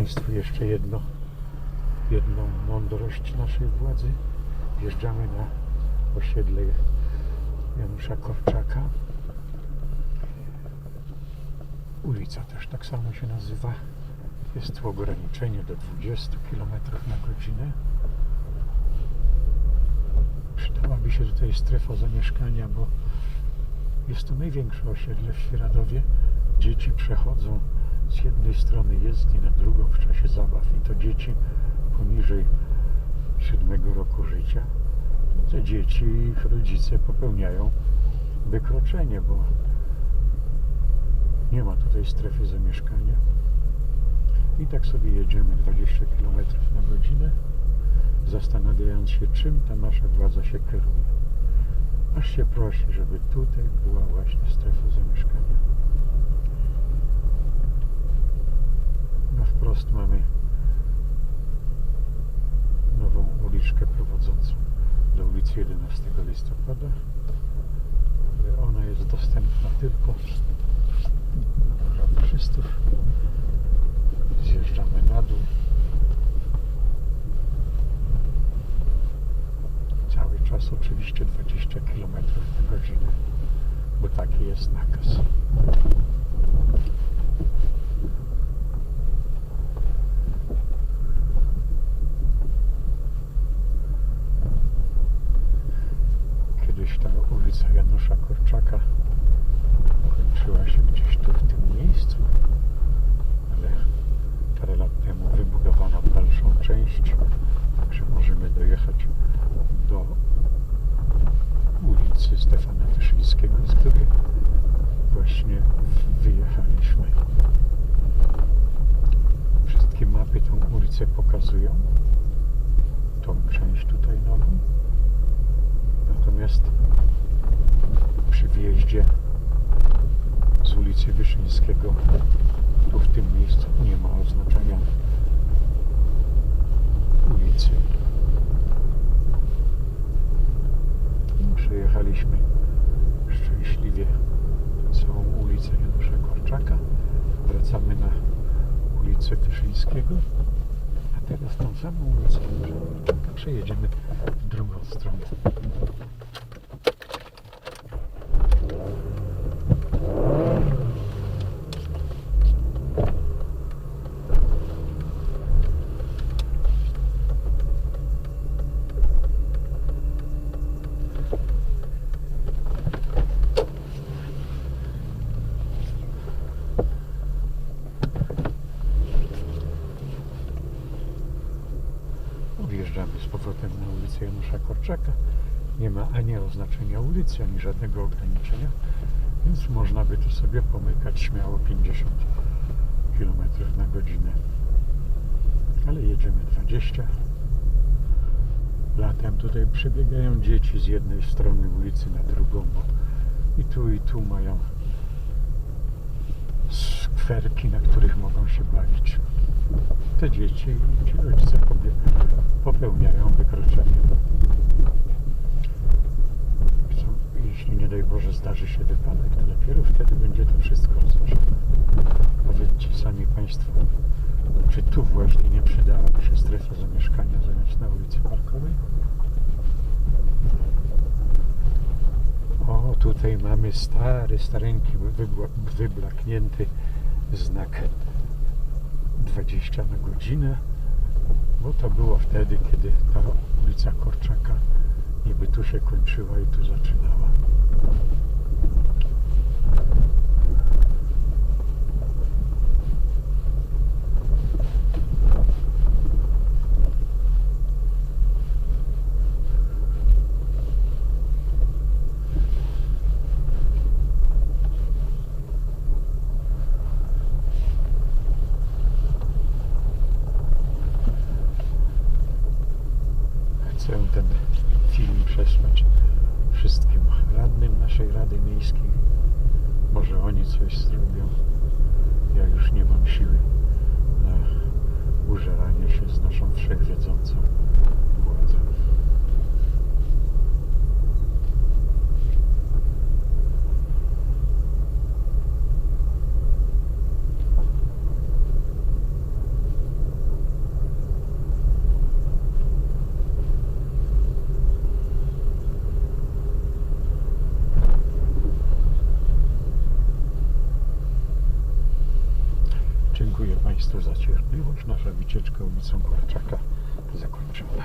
Państwu jeszcze jedno, jedną mądrość naszej władzy. Wjeżdżamy na osiedle Janusza Korczaka. Ulica też tak samo się nazywa. Jest tu ograniczenie do 20 km na godzinę. Przydałaby się tutaj strefa zamieszkania, bo jest to największe osiedle w Świeradowie. Dzieci przechodzą z jednej strony jezdni na drugą w czasie zabaw i to dzieci poniżej siódmego roku życia. Te dzieci i ich rodzice popełniają wykroczenie, bo nie ma tutaj strefy zamieszkania. I tak sobie jedziemy 20 km na godzinę, zastanawiając się, czym ta nasza władza się kieruje. Aż się prosi, żeby tutaj była właśnie strefa zamieszkania. Na wprost mamy nową uliczkę prowadzącą do ulicy 11 listopada. Ona jest dostępna tylko dla rowerzystów. Zjeżdżamy na dół. Cały czas oczywiście 20 km na godzinę, bo taki jest nakaz. Kiedyś ta ulica Janusza Korczaka kończyła się gdzieś tu w tym miejscu, ale parę lat temu wybudowano dalszą część, także możemy dojechać do ulicy Stefana Wyszyńskiego, z której właśnie wyjechaliśmy. Wszystkie mapy tą ulicę pokazują, tą część tutaj nową. Natomiast przy wjeździe z ulicy Wyszyńskiego tu w tym miejscu nie ma oznaczenia ulicy. Przejechaliśmy szczęśliwie całą ulicę Janusza Korczaka. Wracamy na ulicę Wyszyńskiego. Teraz tą samą Korczaka przejedziemy w drugą stronę. Wjeżdżamy z powrotem na ulicę Janusza Korczaka. Nie ma ani oznaczenia ulicy, ani żadnego ograniczenia, więc można by tu sobie pomykać śmiało 50 km na godzinę. Ale jedziemy 20. Latem tutaj przebiegają dzieci z jednej strony ulicy na drugą, bo i tu, i tu mają skwerki, na których mogą się bawić. Te dzieci i ci rodzice popełniają wykroczenie. Co- Jeśli nie daj Boże zdarzy się wypadek, to dopiero wtedy będzie to wszystko rozważone. Powiedzcie sami Państwo, czy tu właśnie nie przydałaby się strefa zamieszkania zamiast na ulicy Parkowej? O, tutaj mamy stary, stareńki, wyblaknięty znak 20 na godzinę, bo to było wtedy, kiedy ta ulica Korczaka niby tu się kończyła i tu zaczynała. Miejskiej. Może oni coś zrobią. Ja już nie mam siły na użeranie się z naszą wszechwiedzącą Cierpliwość. Nasza wycieczka ulicą Korczaka zakończona.